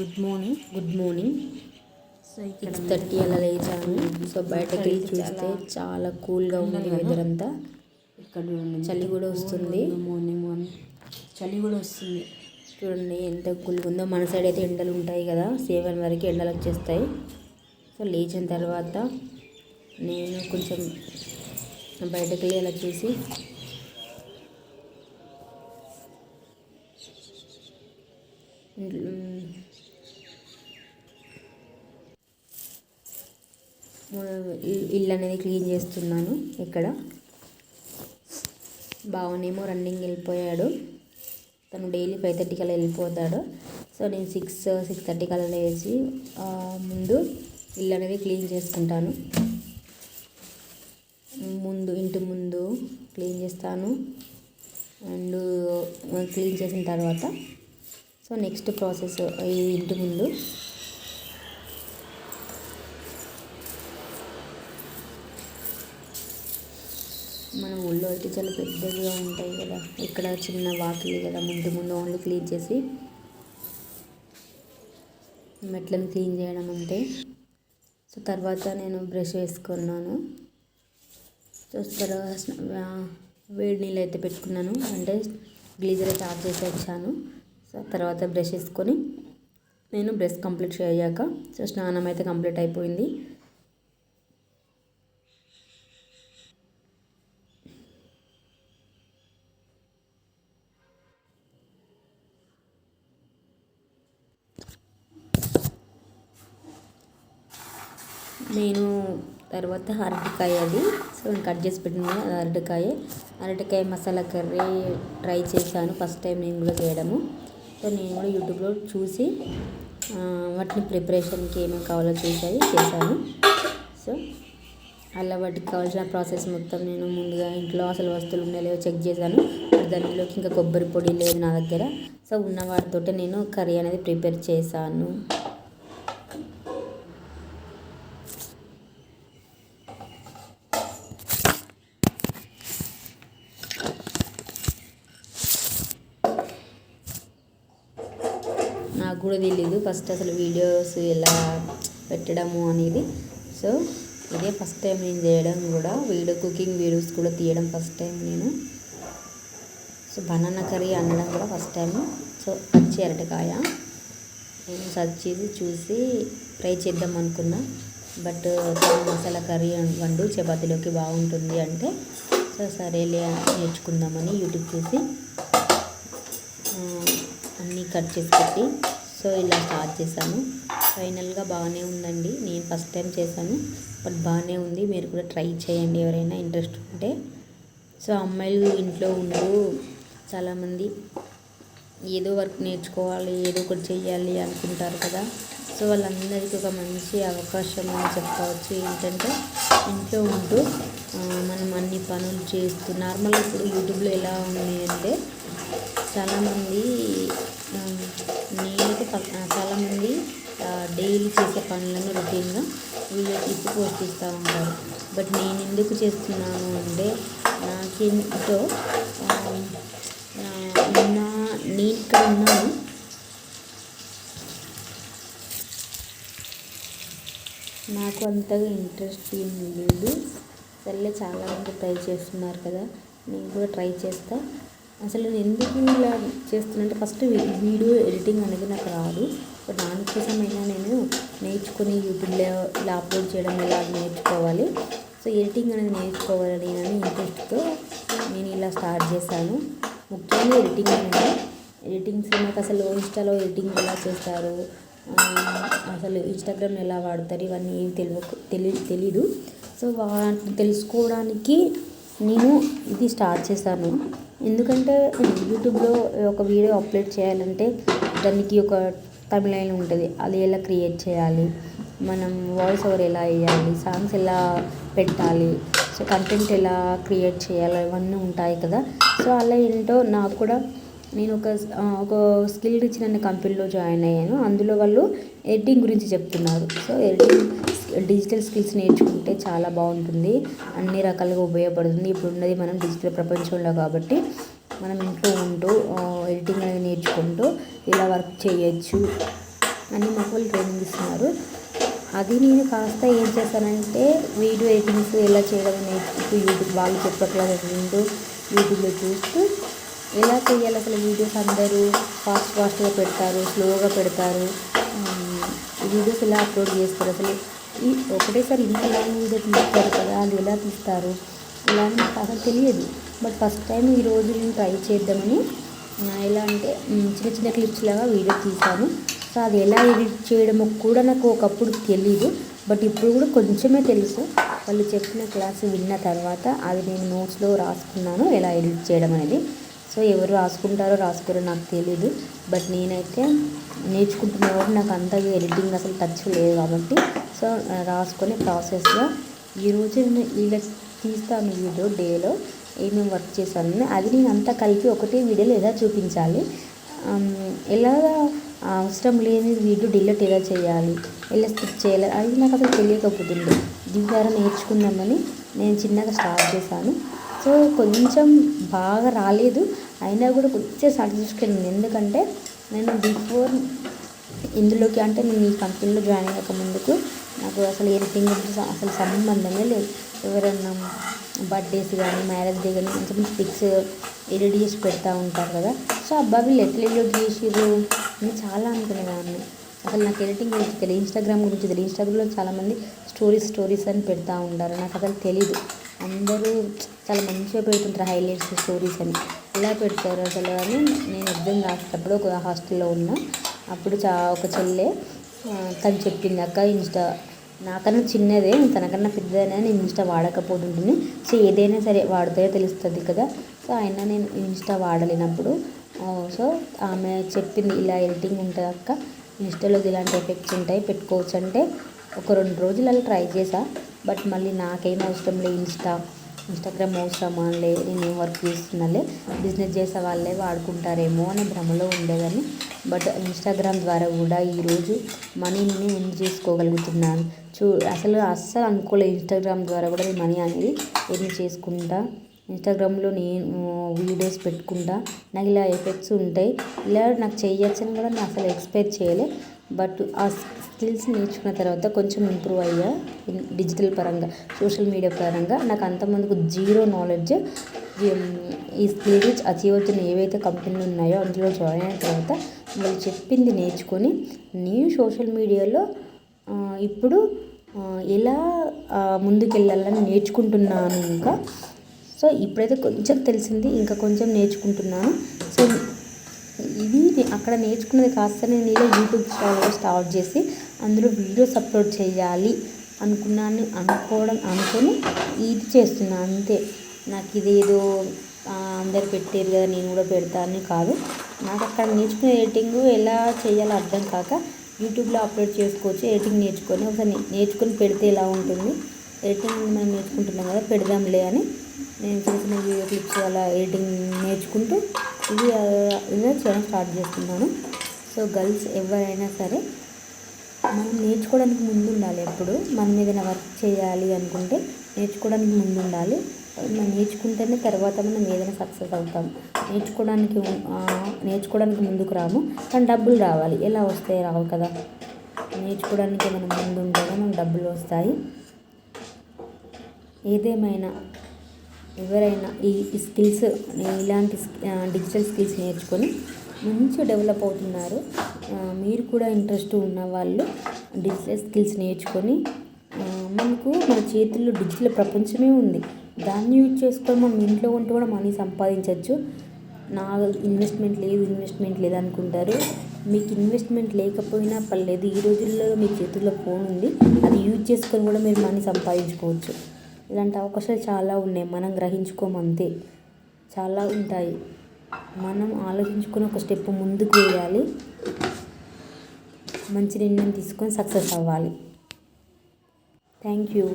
Good morning good morning so six thirty అలా లేచాను so బయటకు వెళ్ళి చూస్తే చాలా కూల్గా ఉంది వెదర్ అంతా. ఇక్కడ చలి కూడా వస్తుంది. మార్నింగ్ మార్నింగ్ చలి కూడా వస్తుంది. చూడండి ఎంత కూల్గా ఉందో. మన సైడ్ అయితే ఎండలు ఉంటాయి కదా. సెవెన్ వరకు ఎండలు వచ్చేస్తాయి. సో లేచిన తర్వాత నేను కొంచెం బయటకు వెళ్ళి అలా చూసి ఇంట్లో- ఇల్లు అనేది క్లీన్ చేస్తున్నాను ఇక్కడ. బావనేమో రన్నింగ్ వెళ్ళిపోయాడు. తను డైలీ ఫైవ్ థర్టీ కల్లా వెళ్ళిపోతాడు. సో నేను సిక్స్ సిక్స్ థర్టీ కల్లా లేచి ముందు ఇల్లు అనేది క్లీన్ చేసుకుంటాను. ముందు ఇంటి ముందు క్లీన్ చేస్తాను. అండ్ క్లీన్ చేసిన తర్వాత సో నెక్స్ట్ ప్రాసెస్ ఈ ఇంటి ముందు మన ఊళ్ళో అయితే చాలా పెద్దగా ఉంటాయి కదా. ఇక్కడ చిన్న వాకిలి కదా ముందు ముందు ఓన్లీ క్లీన్ చేసి మెట్లను క్లీన్ చేయడం అంటే సో తర్వాత నేను బ్రష్ వేసుకున్నాను. సో తర్వాత వేడి నీళ్ళు అయితే పెట్టుకున్నాను. అంటే గ్లీజర్ అయితే ఆఫ్ చేసి వచ్చాను. సో తర్వాత బ్రష్ వేసుకొని నేను బ్రష్ కంప్లీట్ అయ్యాక సో స్నానం అయితే కంప్లీట్ అయిపోయింది. నేను తర్వాత అరటికాయ అది. సో కట్ చేసి పెట్టిన అది అరటికాయ. అరటికాయ మసాలా కర్రీ ట్రై చేశాను. ఫస్ట్ టైం నేను కూడా చేయడము. సో నేను కూడా యూట్యూబ్లో చూసి వాటిని ప్రిపరేషన్కి ఏమేమి కావాలో చూసి చేశాను. సో అలా వాటికి కావాల్సిన ప్రాసెస్ మొత్తం నేను ముందుగా ఇంట్లో అసలు వస్తువులు ఉన్నాయో లేవో చెక్ చేశాను. దానిలోకి ఇంకా కొబ్బరి పొడి లేదు నా దగ్గర. సో ఉన్న వాటితోటే నేను కర్రీ అనేది ప్రిపేర్ చేశాను. నాకు కూడా తెలియదు ఫస్ట్ అసలు వీడియోస్ ఎలా పెట్టడము అనేది. సో ఇదే ఫస్ట్ టైం నేను చేయడం కూడా. వీడియో కుకింగ్ వీడియోస్ కూడా తీయడం ఫస్ట్ టైం నేను. సో బనానా కర్రీ అనడం కూడా ఫస్ట్ టైం. సో పచ్చి అరటికాయ. నేను సర్చ్ చేసి చూసి ట్రై చేద్దాం అనుకున్నా. బట్ మసాలా కర్రీ వండు చపాతీలోకి బాగుంటుంది అంటే సో సరేలే నేర్చుకుందామని యూట్యూబ్ చూసి అన్నీ కట్ చేసి పెట్టి సో ఇలా స్టార్ట్ చేశాను. ఫైనల్గా బాగానే ఉందండి. నేను ఫస్ట్ టైం చేశాను బట్ బాగానే ఉంది. మీరు కూడా ట్రై చేయండి ఎవరైనా ఇంట్రెస్ట్ ఉంటే. సో అమ్మాయిలు ఇంట్లో ఉంటూ చాలామంది ఏదో వర్క్ నేర్చుకోవాలి ఏదో ఒకటి చేయాలి అనుకుంటారు కదా. సో వాళ్ళందరికీ ఒక మంచి అవకాశం అని చెప్పవచ్చు. ఏంటంటే ఇంట్లో ఉంటూ మనం అన్ని పనులు చేస్తూ నార్మల్గా ఇప్పుడు యూట్యూబ్లో ఎలా ఉంది అంటే చాలామంది ఆ, నేనైతే చాలామంది డైలీ చేసే పనులను రొటీన్గా వీళ్ళు తీసి పోస్ట్ ఉంటారు. బట్ నేను ఎందుకు చేస్తున్నాను అంటే నాకేంటో నా- నా నేను ఇక్కడ ఉన్నాను. నాకు అంతగా ఇంట్రెస్ట్ ఏం లేదు. సర్లే చాలామంది ట్రై చేస్తున్నారు కదా నేను కూడా ట్రై చేస్తా. అసలు నేను ఎందుకు ఇలా చేస్తున్నానంటే ఫస్ట్ వీడియో ఎడిటింగ్ అనేది నాకు రాదు. బట్ దానికోసమైనా నేను నేర్చుకుని యూట్యూబ్లో ఇలా అప్లోడ్ చేయడం ఎలా నేర్చుకోవాలి? సో ఎడిటింగ్ అనేది నేర్చుకోవాలని అని ఇంట్రెస్ట్తో నేను ఇలా స్టార్ట్ చేశాను. ముఖ్యంగా ఎడిటింగ్ అనేది ఎడిటింగ్స్ నాకు అసలు ఇన్స్టాలో ఎడిటింగ్ ఎలా చేస్తారు? అసలు ఇన్స్టాగ్రామ్ ఎలా వాడతారు? ఇవన్నీ ఏం తెలియ తెలి తెలీదు. సో వాటిని తెలుసుకోవడానికి నేను ఇది స్టార్ట్ చేశాను. ఎందుకంటే యూట్యూబ్లో ఒక వీడియో అప్లోడ్ చేయాలంటే దానికి ఒక తమిళైన్ ఉంటుంది. అది ఎలా క్రియేట్ చేయాలి? మనం వాయిస్ ఓవర్ ఎలా వేయాలి? సాంగ్స్ ఎలా పెట్టాలి? సో కంటెంట్ ఎలా క్రియేట్ చేయాలి? అవన్నీ ఉంటాయి కదా. సో అలా ఏంటో నాకు కూడా నేను ఒక ఒక స్కిల్ రిచ్ అనే కంపెనీలో జాయిన్ అయ్యాను. అందులో వాళ్ళు ఎడిటింగ్ గురించి చెప్తున్నారు. సో ఎడిటింగ్ డిజిటల్ స్కిల్స్ నేర్చుకుంటే చాలా బాగుంటుంది. అన్ని రకాలుగా ఉపయోగపడుతుంది. ఇప్పుడు ఉన్నది మనం డిజిటల్ ప్రపంచంలో కాబట్టి మనం ఇంట్లో ఉంటూ ఎడిటింగ్ అనేది నేర్చుకుంటూ ఇలా వర్క్ చేయొచ్చు అని మాకు వాళ్ళు ట్రైనింగ్ ఇస్తున్నారు. అది నేను కాస్త ఏం చేశానంటే వీడియో ఎడిటింగ్స్ ఎలా చేయడం నేర్చుకుంటూ యూట్యూబ్ వాళ్ళు చెప్పట్లా వింటూ యూట్యూబ్లో చూస్తూ ఎలా చేయాలి అసలు వీడియోస్ అందరూ? ఫాస్ట్ ఫాస్ట్గా పెడతారు స్లోగా పెడతారు. వీడియోస్ ఎలా అప్లోడ్ చేస్తారు? అసలు ఈ ఒకటేసారి ఇంత లాంగ్ వీడియో తీస్తారు కదా అది ఎలా తీస్తారు? ఇలా అని నాకు అసలు తెలియదు. బట్ ఫస్ట్ టైం ఈరోజు నేను ట్రై చేద్దామని నా ఎలా అంటే చిన్న చిన్న క్లిప్స్ లాగా వీడియో తీశాను. సో అది ఎలా ఎడిట్ చేయడమో కూడా నాకు ఒకప్పుడు తెలీదు. బట్ ఇప్పుడు కూడా కొంచెమే తెలుసు. వాళ్ళు చెప్పిన క్లాస్ విన్న తర్వాత అది నేను నోట్స్లో రాసుకున్నాను ఎలా ఎడిట్ చేయడం అనేది. సో ఎవరు రాసుకుంటారో రాసుకోరో నాకు తెలీదు. బట్ నేనైతే నేర్చుకుంటున్న కాబట్టి నాకు అంతగా ఎడిటింగ్ అసలు టచ్ లేదు కాబట్టి. సో రాసుకునే ప్రాసెస్లో ఈరోజు నేను ఇలా తీస్తాను వీడియో డేలో ఏమేమి వర్క్ చేశాను అది నేను అంతా కలిపి ఒకటే వీడియోలో ఎలా చూపించాలి? ఎలాగా ఎలా అవసరం లేని వీడియో డిలీట్ ఎలా చేయాలి? ఎలా స్కిప్ చేయాలి? అది నాకు అసలు తెలియకపోతుంది దీని ద్వారా నేర్చుకుందామని నేను చిన్నగా స్టార్ట్ చేశాను. సో కొంచెం బాగా రాలేదు. అయినా కూడా కొంచెం సాటిస్ఫాక్షన్ ఉంది. ఎందుకంటే నేను బిఫోర్ ఇందులోకి అంటే నేను ఈ కంపెనీలో జాయిన్ అయ్యక ముందుకు నాకు అసలు ఎడిటింగ్ అసలు సంబంధమే లేదు. ఎవరైనా బర్త్డేస్ కానీ మ్యారేజ్ డే కానీ మంచి మంచి పిక్స్ ఎడిట్ చేసి పెడతా ఉంటారు కదా. సో అబ్బా వీళ్ళు ఎట్లా ఎడిట్ చేసిర్రు? అని చాలా అనుకునేదాన్ని. అసలు నాకు ఎడిటింగ్ గురించి తెలియదు ఇన్స్టాగ్రామ్ గురించి తెలియదు ఇన్స్టాగ్రామ్లో చాలామంది స్టోరీస్ స్టోరీస్ అని పెడతా ఉంటారు. నాకు అసలు తెలీదు. అందరూ చాలా మంచిగా పెడుతుంటారు హైలైట్స్ స్టోరీస్ అని. ఎలా పెడతారు అసలు అని నేను ఎగ్జామ్ రాసేటప్పుడు ఒక హాస్టల్లో ఉన్నా అప్పుడు చా ఒక చెల్లె తను చెప్పింది అక్క ఇన్స్టా నాకన్నా చిన్నదే తనకన్నా పెద్దదైనా నేను ఇన్స్టా వాడకపోతుంటుంది. సో ఏదైనా సరే వాడితే తెలుస్తుంది కదా. సో అయినా నేను ఇన్స్టా వాడలేనప్పుడు సో ఆమె చెప్పింది ఇలా ఎడిటింగ్ ఉంటుంది అక్క ఇన్స్టాలో ఇలాంటి ఎఫెక్ట్స్ ఉంటాయి పెట్టుకోవచ్చు అంటే ఒక రెండు రోజులు అలా ట్రై చేసా. బట్ మళ్ళీ నాకేం అవసరం లేదు ఇన్స్టా. ఇన్స్టాగ్రామ్ అవసరమా? లే నేను వర్క్ చేస్తున్నాలే. బిజినెస్ చేసే వాళ్ళే వాడుకుంటారేమో అనే భ్రమలో ఉండేదాన్ని. బట్ ఇన్స్టాగ్రామ్ ద్వారా కూడా ఈరోజు మనీని ఎర్న్ చేసుకోగలుగుతున్నాను. చూ అసలు అస్సలు అనుకోలేదు ఇన్స్టాగ్రామ్ ద్వారా కూడా నేను మనీ అనేది ఎర్న్ చేసుకుంటా. ఇన్స్టాగ్రామ్లో నేను వీడియోస్ పెట్టుకుంటా. నాకు ఇలా ఎఫెక్ట్స్ ఉంటాయి. ఇలా నాకు చేయొచ్చని కూడా నేను అసలు ఎక్స్పెక్ట్ చేయలే. బట్ ఆ స్కిల్స్ నేర్చుకున్న తర్వాత కొంచెం ఇంప్రూవ్ అయ్యా డిజిటల్ పరంగా సోషల్ మీడియా పరంగా. నాకు అంతమందికి జీరో నాలెడ్జ్ ఈ స్కిల్స్ అచీవ్ అవుతున్న ఏవైతే కంపెనీలు ఉన్నాయో అందులో జాయిన్ అయిన తర్వాత వాళ్ళు చెప్పింది నేర్చుకొని నేను సోషల్ మీడియాలో ఇప్పుడు ఎలా ముందుకెళ్ళాలని నేర్చుకుంటున్నాను ఇంకా. సో ఇప్పుడైతే కొంచెం తెలిసింది ఇంకా కొంచెం నేర్చుకుంటున్నాను. సో అక్కడ నేర్చుకున్నది కాస్త నేను యూట్యూబ్ ఛానల్ స్టార్ట్ చేసి అందులో వీడియోస్ అప్లోడ్ చేయాలి అనుకున్నాను అనుకోవడం అనుకొని ఇది చేస్తున్నా అంతే. నాకు ఇదేదో అందరు పెట్టారు కదా నేను కూడా పెడతా అని కాదు. నాకు అక్కడ నేర్చుకునే ఎడిటింగ్ ఎలా చేయాలో అర్థం కాక యూట్యూబ్లో అప్లోడ్ చేసుకోవచ్చు ఎడిటింగ్ నేర్చుకొని ఒకసారి నేర్చుకుని నేర్చుకొని పెడితే ఎలా ఉంటుంది? ఎడిటింగ్ మనం నేర్చుకుంటున్నాం కదా పెడదాంలే అని నేను చిన్న చిన్న వీడియో క్లిప్స్ అలా ఎడిటింగ్ నేర్చుకుంటూ ఇది ఇలా చేయడం స్టార్ట్ చేస్తున్నాను. సో గర్ల్స్ ఎవరైనా సరే మనం నేర్చుకోవడానికి ముందు ఉండాలి ఎప్పుడు. మనం ఏదైనా వర్క్ చేయాలి అనుకుంటే నేర్చుకోవడానికి ముందు ఉండాలి మనం నేర్చుకుంటేనే తర్వాత మనం ఏదైనా సక్సెస్ అవుతాం. నేర్చుకోవడానికి నేర్చుకోవడానికి ముందుకు రాము. కానీ డబ్బులు రావాలి. ఎలా వస్తాయి? రావు కదా. నేర్చుకోవడానికి మనం ముందు ఉంటేనే మనకు డబ్బులు వస్తాయి. ఏదేమైనా ఎవరైనా ఈ స్కిల్స్ ఇలాంటి స్కి- డిజిటల్ స్కిల్స్ నేర్చుకొని మంచిగా డెవలప్ అవుతున్నారు మీరు కూడా ఇంట్రెస్ట్ ఉన్న వాళ్ళు డిజిటల్ స్కిల్స్ నేర్చుకొని మనకు మన చేతుల్లో డిజిటల్ ప్రపంచమే ఉంది. దాన్ని యూజ్ చేసుకొని మనం ఇంట్లో ఉంటే కూడా మనీ సంపాదించవచ్చు నా ఇన్వెస్ట్మెంట్ లేదు ఇన్వెస్ట్మెంట్ లేదు అనుకుంటారు. మీకు ఇన్వెస్ట్మెంట్ లేకపోయినా పర్లేదు ఈ రోజుల్లో మీ చేతుల్లో ఫోన్ ఉంది అది యూజ్ చేసుకొని కూడా మీరు మనీ సంపాదించుకోవచ్చు. ఇలాంటి అవకాశాలు చాలా ఉన్నాయి. మనం గ్రహించుకోమంతే. చాలా ఉంటాయి. మనం ఆలోచించుకొని ఒక స్టెప్ ముందుకు వేయాలి. మంచి నిర్ణయం తీసుకొని సక్సెస్ అవ్వాలి. Thank you.